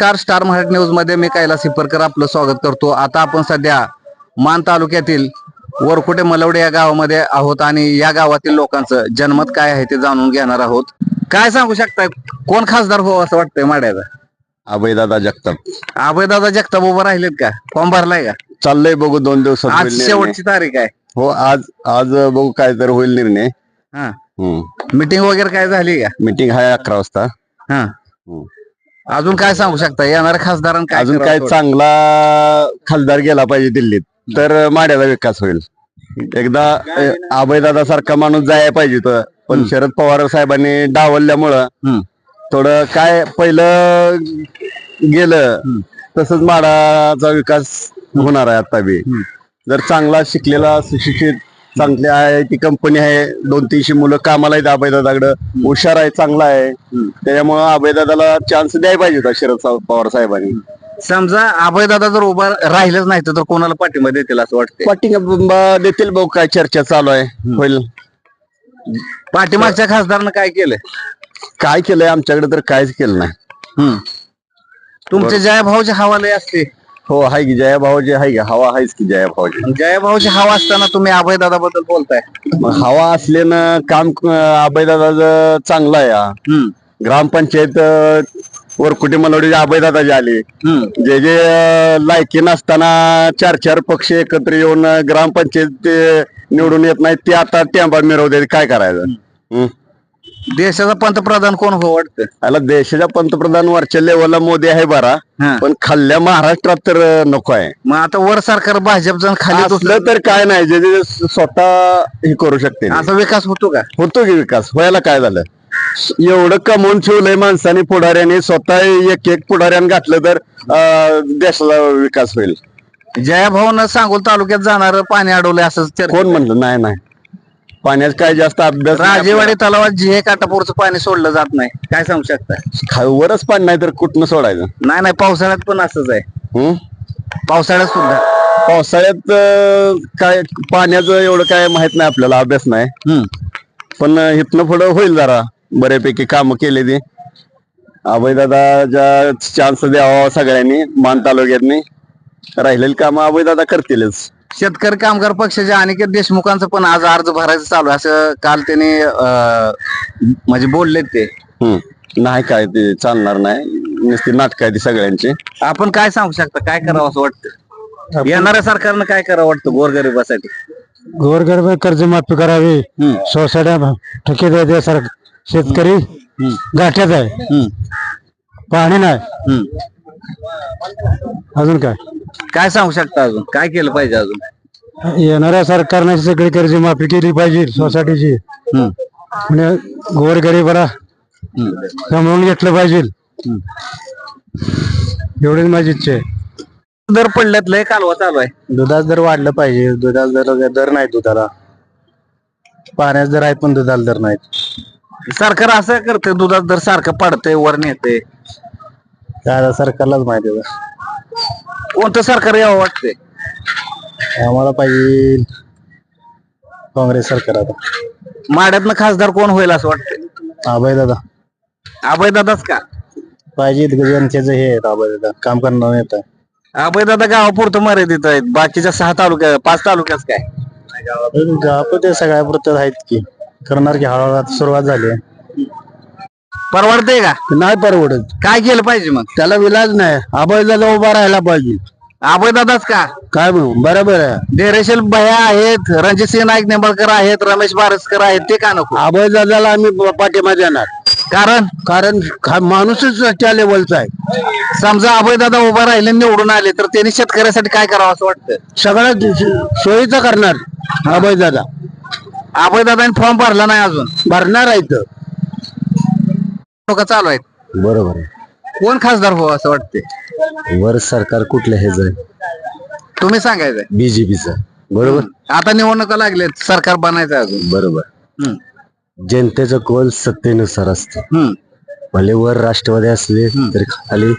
नमस्कार स्टार मराठी न्यूजमध्ये मी कैलास हिपरकर आपलं स्वागत करतो. आता आपण सध्या मान तालुक्यातील वरकुटे मलवडे या गावामध्ये आहोत आणि या गावातील लोकांचं जनमत काय आहे ते जाणून घेणार आहोत. काय सांगू शकताय? कोण खासदार हो असं वाटतंय माड्याचा? अभयदादा जगताप. अभयदादा जगताप उभं राहिलेत का? फॉर्म भरलाय का? चाललंय बघू दोन दिवसात आज निर्णय. शेवटची तारीख आहे. हो आज आज बघू काय तर होईल निर्णय. हा. मीटिंग वगैरे काय झाली का? मीटिंग आहे अकरा वाजता. हा. हम्म. अजून काय सांगू शकता? येणाऱ्या खासदारांना अजून काय चांगला खासदार गेला पाहिजे दिल्लीत तर माड्याचा विकास होईल. एकदा अभयदादा सारखा माणूस जायला पाहिजे होतं पण शरद पवार साहेबांनी डावलल्यामुळं हम्म. थोडं काय पहिलं गेलं तसंच माडाचा विकास होणार आहे आता बी. जर चांगला शिकलेला सुशिक्षित चांगली आहे ती कंपनी आहे. दोन तीनशे मुलं कामाला आहेत अभयदादाकडं हुशार आहे चांगला आहे. त्याच्यामुळं अभयदादाला चान्स द्यायला पाहिजे होता शरद पवार साहेबांनी. समजा अभयदादा जर उभा राहिलंच नाही तर कोणाला पाठिंबा देतील असं वाटतंय? पाठिंबा देतील भाऊ काय चर्चा चालू आहे. होईल. पाठीमागच्या खासदारानं काय केलंय? काय केलंय? आमच्याकडे तर काहीच केलं नाही. तुमचे जयभाऊचे हवाले असते. हो हाय की जया भाऊजी हाय की हवा आहेच की जया भाऊजी जयभाऊचे हवा असताना तुम्ही अभयदादा बद्दल बोलताय मग हवा असल्यानं काम अभयदादा चांगलं आहे. हम्म, ग्रामपंचायत अं, वरकुटे मलवडी अभयदादा जे आले हम्म. जे जे अं, लायकी नसताना चार चार पक्ष एकत्र येऊन अं, ग्रामपंचायत ते निवडून येत नाही ते आता टेंबा मिरवते काय करायचं हं? देशाचा पंतप्रधान कोण हो वाटतं? देशाच्या पंतप्रधान वरच्या लेवलला मोदी आहे बरा. हा. पण खाल्ल्या महाराष्ट्रात तर अं, नको आहे. मग आता वर सरकार भाजप जण खाली असलं तर काय नाही जे जे स्वतः हे करू शकते असा विकास होतो का? होतो की विकास. व्हायला काय झालं? एवढं कमवून ठेवलंय माणसाने पुढाऱ्याने. स्वतः एक एक पुढाऱ्याने घातलं तर अं, देशाचा विकास होईल. जयभाऊन सांगोल तालुक्यात जाणार पाणी अडवलंय असं चर्चा कोण म्हणलं? नाही नाही. पाण्यात काय जास्त अभ्यास नाही राजेवाडी तलावात जिहे काटापूरचं पाणी सोडलं जात नाही काय सांगू शकता? आपल्याला. वरच पाणी नाही तर कुठनं सोडायचं? नाही नाही पावसाळ्यात पण असंच आहे. हं? पावसाळ्यात सुद्धा. पावसाळ्यात अं, काय पाण्याचं एवढं काय माहीत नाही आपल्याला अभ्यास नाही. पण इथनं पुढं होईल जरा बऱ्यापैकी कामं केले ते. अभयदादाच्या चान्स द्यावा सगळ्यांनी मान तालुक्यातनी राहिलेली कामं अभयदादा करतीलच. शेतकरी कामगार पक्षाच्या अनिकेत देशमुखांचं पण आज अर्ज भरायचं चालू आहे. असं काल त्यांनी अं, म्हणजे बोलले ते. हम्म. नाही काय ते चालणार नाही. नुसती नाटक आहे ती सगळ्यांची. आपण काय सांगू शकता? काय करावं असं वाटतं? येणाऱ्या सरकारनं काय करावं वाटतं गोरगरिबासाठी? गोरगरीब कर्जमाफी करावी. सोसायट्या ठेके द्यायचे सर शेतकरी. गाठ्यात आहे. पाणी नाही. अजून काय? काय सांगू शकता अजून? काय केलं पाहिजे अजून? येणाऱ्या सरकारने सगळी कर्जमाफी केली पाहिजे सोसायटीची. हम्म. आणि गोरगरीबाला सांभाळून घेतलं पाहिजे. एवढीच माझी इच्छा आहे. दर पडल्यात लय कालवा चालू आहे. दुधाचा दर वाढलं पाहिजे. दुधाचा दर दर नाही दुधाला. पाण्याचा दर आहेत पण दुधाला दर नाहीत. सरकार असं करते दुधात दर सारखं पडतंय वर नेते काय आता सरकारलाच माहिती आहे. कोणतं सरकार यावं वाटतंय? आम्हाला पाहिजे काँग्रेस सरकार आता. माड्यातनं खासदार कोण होईल असं वाटतंय? अभय दादा. अभयदादाच का? पाहिजे जनतेचं हे आहेत अभय दादा. काम करणार येत अभयदादा गावापुरतं मर्यादित आहेत. बाकीच्या सहा तालुक्या पाच तालुक्यात काय? गाव ते सगळ्या पुरतं आहेत की. करणार की हळूहळू आता सुरुवात झाली परवडतंय का? नाही परवडत. काय केलं पाहिजे मग? त्याला विलाज नाही. अभय दादा उभा राहायला पाहिजे. अभयदादाच का? काय म्हणू? बरोबर आहे. डेरेशल भया आहेत रणजितसिंह नाईक निंबाळकर आहेत रमेश बारसकर आहेत ते का नको? अभय दादाला आम्ही पाठिंबा देणार. कारण? कारण माणूसच त्या लेवलचा आहे. समजा अभयदादा उभा राहिले निवडून आले तर त्यांनी शेतकऱ्यासाठी काय करावं असं वाटतं? सगळं सोयीचं करणार अभय दादा अभयदादाने फॉर्म भरला नाही अजून. भरणार आहे इथं. लोक चालू आहेत. बरोबर आहे. कोण खासदार हो असं वाटते वर सरकार कुठलं हे जाय तुम्ही सांगायचंय. बीजेपीचं बरोबर? आता निवडणुका लागलेत सरकार बनायचं अजून. बरोबर. हम्म. जनतेचं कोल सत्तेनुसार असतं. हम्म. भले वर राष्ट्रवादी असले तरी खाली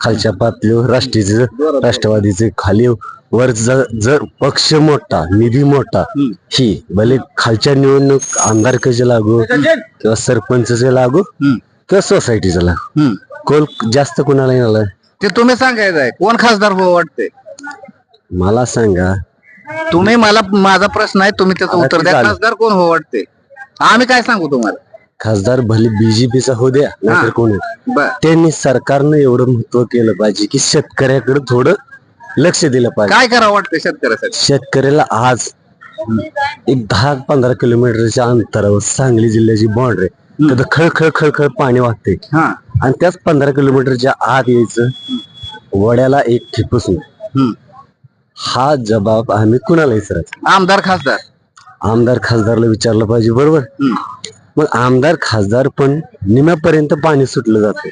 खालच्या पातळीवर राष्ट्रीय राष्ट्रवादीचे खाली वर जर जर पक्ष मोठा निधी मोठा ही भले खालच्या निवडणूक आमदारकीचे लागू किंवा सरपंचचे लागू किंवा सोसायटीचे लागू हम्म. कोल जास्त कुणाला आलाय ते तुम्ही सांगायचं आहे. कोण खासदार हो वाटते? मला सांगा. तुम्ही मला माझा प्रश्न आहे तुम्ही त्याचं उत्तर द्या. खासदार कोण हो वाटते? आम्ही काय सांगू तुम्हाला? खासदार भले बीजेपीचा हो द्या नाहीतर कोण बर. त्यांनी सरकारनं एवढं महत्त्व केलं पाहिजे की शेतकऱ्याकडे थोडं लक्ष दिलं पाहिजे. काय करावं वाटतं शेतकऱ्यासाठी? शेतकऱ्याला आज एक दहा पंधरा किलोमीटरच्या अंतरावर सांगली जिल्ह्याची बाउंड्री तिथं खळ खळ खळ खळ पाणी वाहते हा. आणि त्याच पंधरा किलोमीटरच्या आत यायचं वड्याला एक ठिपूस नाही. हा जबाब आम्ही कुणाला विचारायचा आमदार खासदार? आमदार खासदारला विचारलं पाहिजे बरोबर. मग आमदार खासदार पण निम्यापर्यंत पाणी सुटलं जाते.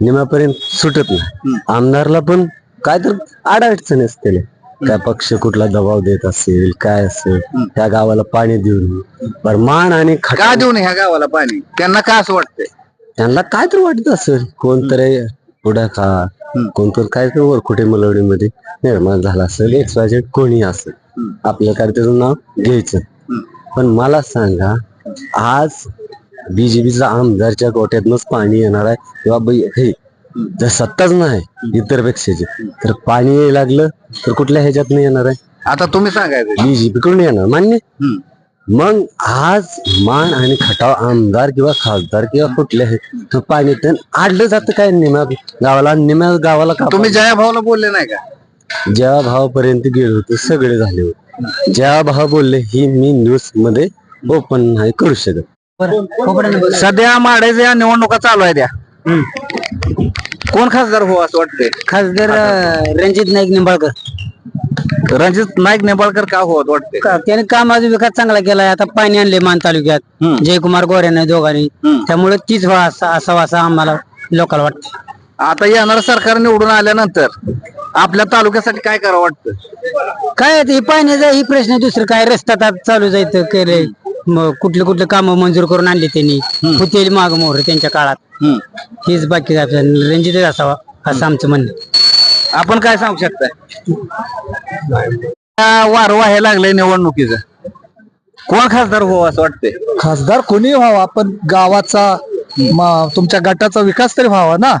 निम्यापर्यंत सुटत नाही. आमदारला पण काय तर अडचण असते काय पक्ष कुठला दबाव देत असेल काय असेल त्या गावाला पाणी देऊन. बरं मान आणि खटा देऊ नये ह्या गावाला पाणी? त्यांना का असं वाटतंय? त्यांना काय तर वाटत असेल. कोणतरी पुढाकार कोणतरी काय तर वरकुटे मलवडीमध्ये निर्माण झाला असेल. एक्स वाय झेड कोणी असेल. आपल्या काय त्याचं नाव घ्यायचं. पण मला सांगा आज बीजेपीचा आमदारच्या गोट्यातनच पाणी येणार आहे. किंवा हे जर सत्ताच नाही इतर पेक्षाची तर पाणी लागलं तर कुठल्या ह्याच्यात नाही येणार आहे? आता तुम्ही सांगायचं बीजेपी कडून येणार मान्य? हम्म. मग आज मान आणि खटाव आमदार किंवा खासदार किंवा कुठल्या हे तर पाणी तर आडलं जातं काय निम्या गावाला? निम्या गावाला का तुम्ही जया भाऊला बोलले नाही का? ज्या भावापर्यंत गेलो होतो सगळे झाले होते. ज्या भाव बोलले ही मी न्यूजमध्ये ओपन नाही करू शकत. सध्या माड्याच्या निवडणुका चालू आहे त्या कोण खासदार हो असं वाटतंय? खासदार रणजित नाईक निंबाळकर. रणजित नाईक नेबाळकर का हो वाटते का- त्याने कामाचा विकास चांगला केलाय. आता पाणी आणले मान तालुक्यात. हम्म. जयकुमार गोऱ्याने दोघांनी. हम्म. त्यामुळे तीच व्हा असा असावा असं आम्हाला लोकांना वाटतं आता येणार सरकार निवडून आल्यानंतर आपल्या तालुक्यासाठी काय करावं वाटतं? काय ते, हे पाण्याचा ही प्रश्न दुसरं काय? रस्त्यात आता चालू जायचं केलंय. मग कुठले कुठले काम मंजूर करून आणले त्यांनी. होतील माग मोहर त्यांच्या काळात. हेच बाकी रणजितच असावा असं आमचं म्हणणं. आपण काय सांगू शकताय? वार व्हायला लागलंय निवडणुकीचं. कोण खासदार हो असं वाटतंय? खासदार कोणी व्हावा पण गावाचा म- तुमच्या गटाचा विकास तरी व्हावा ना.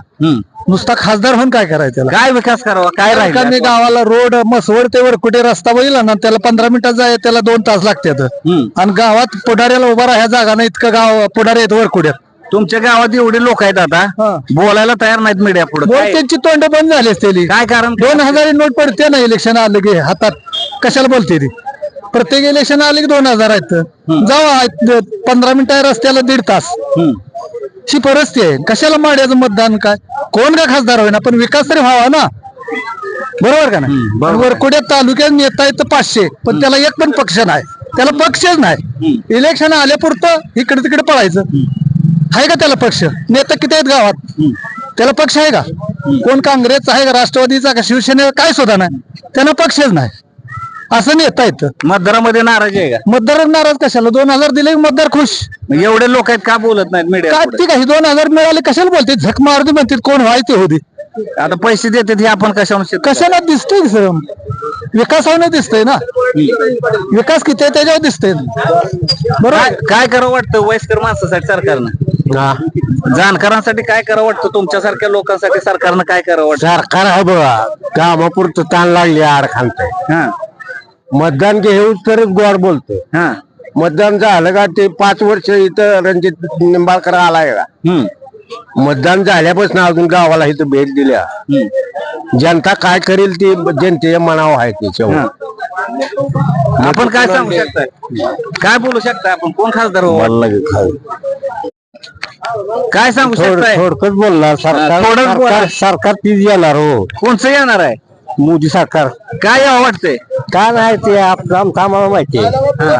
नुसता खासदार म्हणून काय करायचं त्याला? काय विकास करावा? काय सरकारने राहील? गावाला रोड मसवड ते कुठे रस्ता बघितला ना त्याला पंधरा मिनिटात जाय त्याला दोन तास लागतात. आणि गावात पुढाऱ्याला उभा राहा जागा नाही इतकं गाव पुढारी आहेत वरकुड्यात. तुमच्या गावात एवढे लोक आहेत आता. हा. बोलायला तयार नाहीत मीडिया पुढे. बोल त्यांची तोंड बंद झाली असतेली काय कारण? दोन हजार नोट पडते ना इलेक्शन आलं की हातात. कशाला बोलते ती? प्रत्येक इलेक्शन आले की दोन हजार आहेत. जावा पंधरा मिनिटं रस्त्याला दीड तास. ही परिस्थिती आहे. कशाला माड्याचं मतदान काय? कोण का खासदार होईना पण विकास तरी व्हावा ना. बरोबर का ना वरकुड्या तालुक्यात नेता येतं पाचशे पण त्याला एक पण पक्ष नाही. त्याला पक्षच नाही. इलेक्शन आल्यापुरतं इकडे तिकडे पळायचं. आहे का त्याला पक्ष? नेता किती आहेत गावात? त्याला पक्ष आहे का? कोण काँग्रेसचा आहे का राष्ट्रवादीचा का शिवसेनेचा काय सुद्धा नाही. त्यांना पक्षच नाही. असं नेता येतं मतदारामध्ये नाराजी आहे का? मतदार नाराज कशाला? दोन हजार दिले की मतदार खुश. मग एवढे लोक आहेत का बोलत नाहीत मीडिया काय ती काही दोन हजार मिळाले कशाला बोलते? झक मारते म्हणते कोण व्हायचे होते आता पैसे देतात हे आपण कशावर शेत- कशाला दिसतंय की सर? विकासावर दिसतंय ना? विकास किती आहे त्याच्यावर दिसतंय. बरोबर? काय काय करावं वाटतं वयस्कर माणसासाठी सरकारनं? जाणकारांसाठी काय करावं वाटतं? तुमच्यासारख्या लोकांसाठी सरकारनं काय करावं वाटतं? सरकार आहे बघा. कामापुरतं ताण लागली आड खालतंय हा. मतदान घेऊन तरच गोड बोलतो हा. मतदान झालं का ते पाच वर्ष इथं रणजित निंबाळकर आलाय का? हम्म. मतदान झाल्यापासून अजून गावाला इथं भेट दिल्या. जनता काय करेल ती जनतेच्या मनावर आहे त्याच्यावर. आपण काय सांगू शकताय? काय बोलू शकताय आपण? कोण खासदार हो? मला लगेच खाऊ. काय सांगू शकताय? थोडकच बोलणार. सरकार थोडंच बोला. सरकार- सरकार तीच येणार हो. कोणचं येणार आहे? मोदी सरकार. काय यावं वाटतंय? काय नाही ते आपलं आमचं आम्हाला माहिती आहे.